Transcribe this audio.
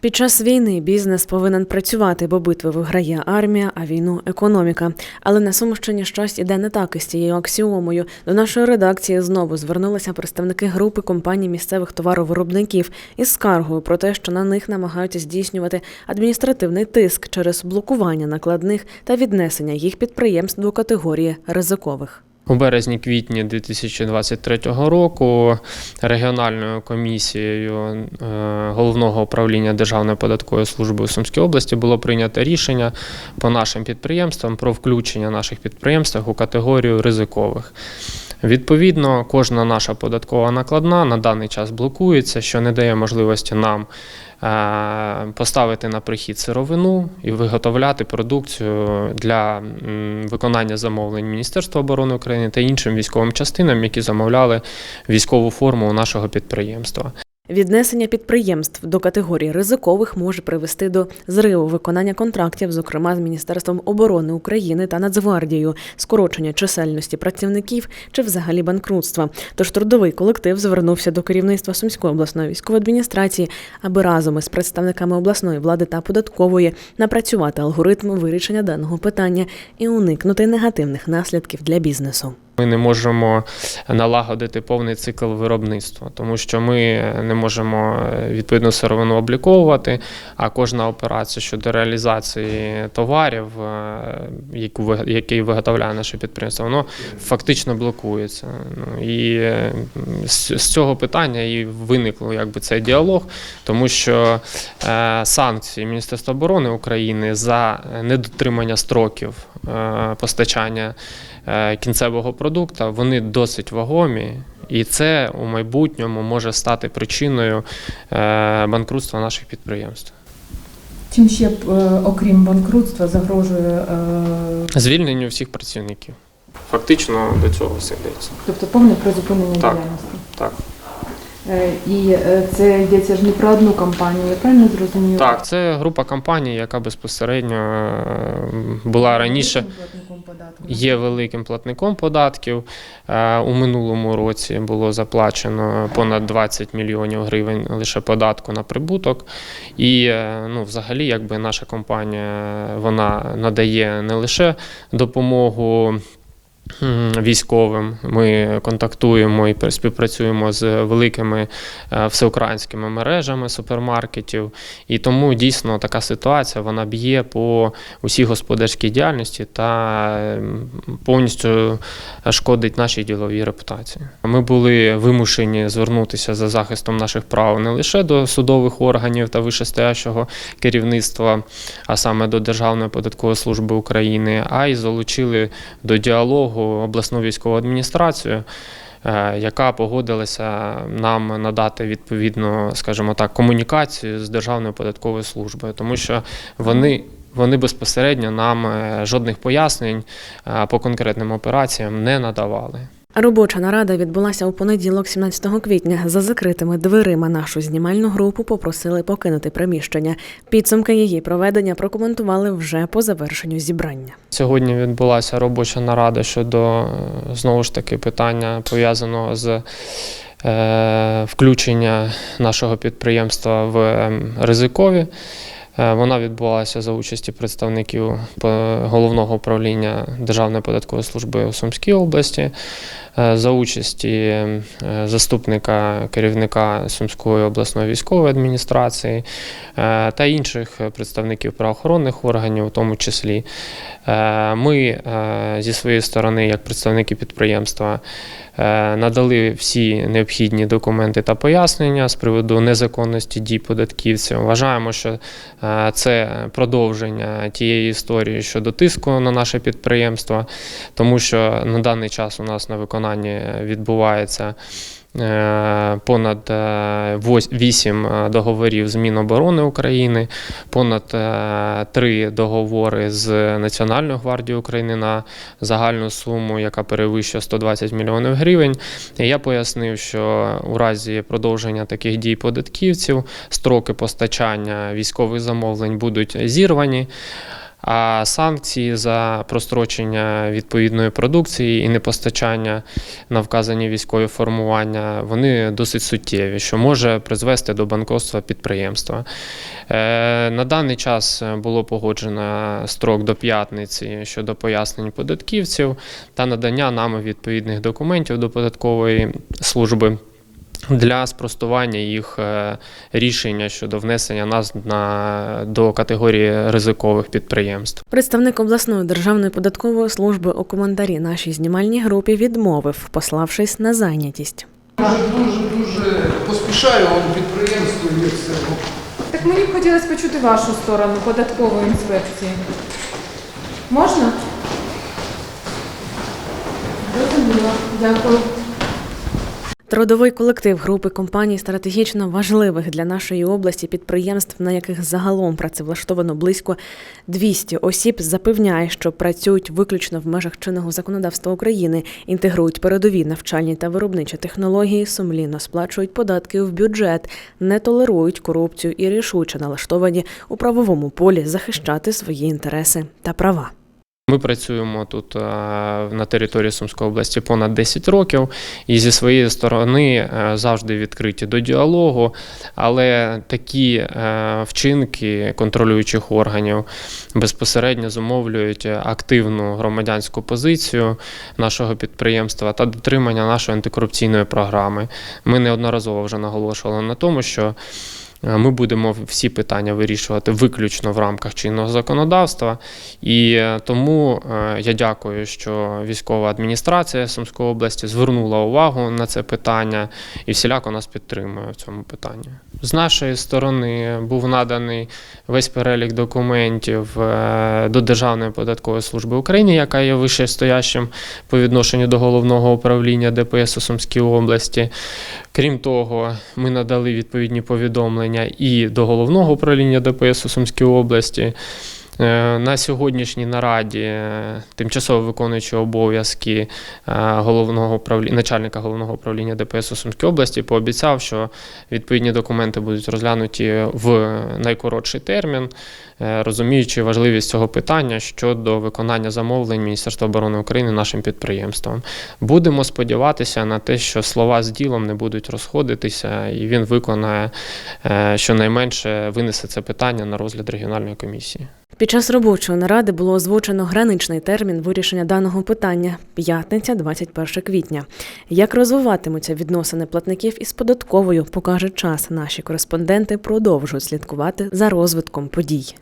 Під час війни бізнес повинен працювати, бо битви виграє армія, а війну економіка. Але на Сумщині щось іде не так із цією аксіомою. До нашої редакції знову звернулися представники групи компаній місцевих товаровиробників із скаргою про те, що на них намагаються здійснювати адміністративний тиск через блокування накладних та віднесення їх підприємств до категорії ризикових. У березні-квітні 2023 року регіональною комісією е, головного управління Державної податкової служби у Сумській області було прийнято рішення по нашим підприємствам про включення наших підприємств у категорію ризикових. Відповідно, кожна наша податкова накладна на даний час блокується, що не дає можливості нам е, поставити на прихід сировину і виготовляти продукцію для виконання замовлень Міністерства оборони України та іншим військовим частинам, які замовляли військову форму у нашого підприємства. Віднесення підприємств до категорії ризикових може привести до зриву виконання контрактів, зокрема з Міністерством оборони України та Нацгвардією, скорочення чисельності працівників чи взагалі банкрутства. Тож трудовий колектив звернувся до керівництва Сумської обласної військової адміністрації, аби разом із представниками обласної влади та податкової напрацювати алгоритм вирішення даного питання і уникнути негативних наслідків для бізнесу. Ми не можемо налагодити повний цикл виробництва, тому що ми не можемо е, відповідну сировину обліковувати, а кожна операція щодо реалізації товарів, е, який виготовляє наше підприємство, воно фактично блокується. Ну, і е, з, цього питання і виникло якби цей діалог, тому що санкції Міністерства оборони України за недотримання строків постачання е, кінцевого продукту, вони досить вагомі, і це у майбутньому може стати причиною е, банкрутства наших підприємств. Чим ще, е, окрім банкрутства, загрожує, е, Звільненню всіх працівників. Фактично до цього все йдеться. тобто повне призупинення Так. діяльності? Так. Е, І е, це йдеться ж не про одну компанію, я правильно зрозуміла? Так, це група компаній, яка безпосередньо е, була раніше. Платником податку. Є великим платником податків. У минулому році було заплачено понад 20 мільйонів гривень лише податку на прибуток. І ну, взагалі, якби наша компанія вона надає не лише допомогу. Військовим ми контактуємо і співпрацюємо з великими е, всеукраїнськими мережами супермаркетів, і тому дійсно така ситуація вона б'є по усій господарській діяльності та ем, повністю шкодить нашій діловій репутації. Ми були вимушені звернутися за захистом наших прав не лише до судових органів та вищестоящого керівництва, а саме до Державної податкової служби України, а й залучили до діалогу обласну військову адміністрацію. е, Яка погодилася нам надати відповідну, скажімо так, комунікацію з Державною податковою службою, тому що вони вони безпосередньо нам е, жодних пояснень е, по конкретним операціям не надавали. Робоча нарада відбулася у понеділок, 17 квітня. За закритими дверима нашу знімальну групу попросили покинути приміщення. Підсумки її проведення прокоментували вже по завершенню зібрання. Сьогодні відбулася робоча нарада щодо е, знову ж таки питання пов'язаного з е, включення нашого підприємства в ем, ризикові. Е, Вона відбулася за участі представників головного управління Державної податкової служби у Сумській області, е, за участі е, заступника керівника Сумської обласної військової адміністрації е, та інших представників правоохоронних органів, у тому числі. Е, Ми е, зі своєї сторони, як представники підприємства, е, надали всі необхідні документи та пояснення з приводу незаконності дій податківців. Вважаємо, що е, це продовження тієї історії щодо тиску на наше підприємство, тому що на даний час у нас на виконанні відбувається. Е, Понад 8 договорів з Міноборони України, понад 3 договори з Національною гвардією України на загальну суму, яка перевищує 120 мільйонів гривень. Я пояснив, що у разі продовження таких дій податківців строки постачання військових замовлень будуть зірвані. А санкції за прострочення відповідної продукції і непостачання на вказані військові формування вони досить суттєві, що може призвести до банкротства підприємства. Е, На даний час було погоджено строк до п'ятниці щодо пояснень податківців та надання нами відповідних документів до податкової служби. Для спростування їх е, рішення щодо внесення нас на, до категорії ризикових підприємств. Представник обласної державної податкової служби у коментарі нашій знімальній групі відмовив, пославшись на зайнятість. Дуже дуже дуже поспішаю, підприємство є все. Так мені б хотілося почути вашу сторону податкової інспекції. Можна? Дякую. Трудовий колектив групи компаній стратегічно важливих для нашої області підприємств, на яких загалом працевлаштовано близько 200 осіб, запевняє, що працюють виключно в межах чинного законодавства України, інтегрують передові навчальні та виробничі технології, сумлінно сплачують податки в бюджет, не толерують корупцію і рішуче налаштовані у правовому полі захищати свої інтереси та права. Ми працюємо тут е, на території Сумської області понад 10 років, і зі своєї сторони е, завжди відкриті до діалогу. Але такі е, вчинки контролюючих органів безпосередньо зумовлюють активну громадянську позицію нашого підприємства та дотримання нашої антикорупційної програми. Ми неодноразово вже наголошували на тому, що Ми будемо всі питання вирішувати виключно в рамках чинного законодавства, і е, тому е, я дякую, що військова адміністрація Сумської області звернула увагу на це питання і всіляко нас підтримує в цьому питанні. З нашої сторони був наданий весь перелік документів е, до Державної податкової служби України, яка є вищестоящим по відношенню до головного управління ДПС у Сумській області. Крім того, ми надали відповідні повідомлення і до головного управління ДПС у Сумській області. Е, На сьогоднішній нараді е, тимчасово виконуючи обов'язки е, головного управління, начальника головного управління ДПС у Сумській області пообіцяв, що відповідні документи будуть розглянуті в найкоротший термін, розуміючи важливість цього питання щодо виконання замовлень Міністерства оборони України нашим підприємствам. Будемо сподіватися на те, що слова з ділом не будуть розходитися, і він виконає щонайменше винесе це питання на розгляд регіональної комісії. Під час робочої наради було озвучено граничний термін вирішення даного питання п'ятниця, 21 квітня. Як розвиватимуться відносини платників із податковою, покаже час. Наші кореспонденти продовжують слідкувати за розвитком подій.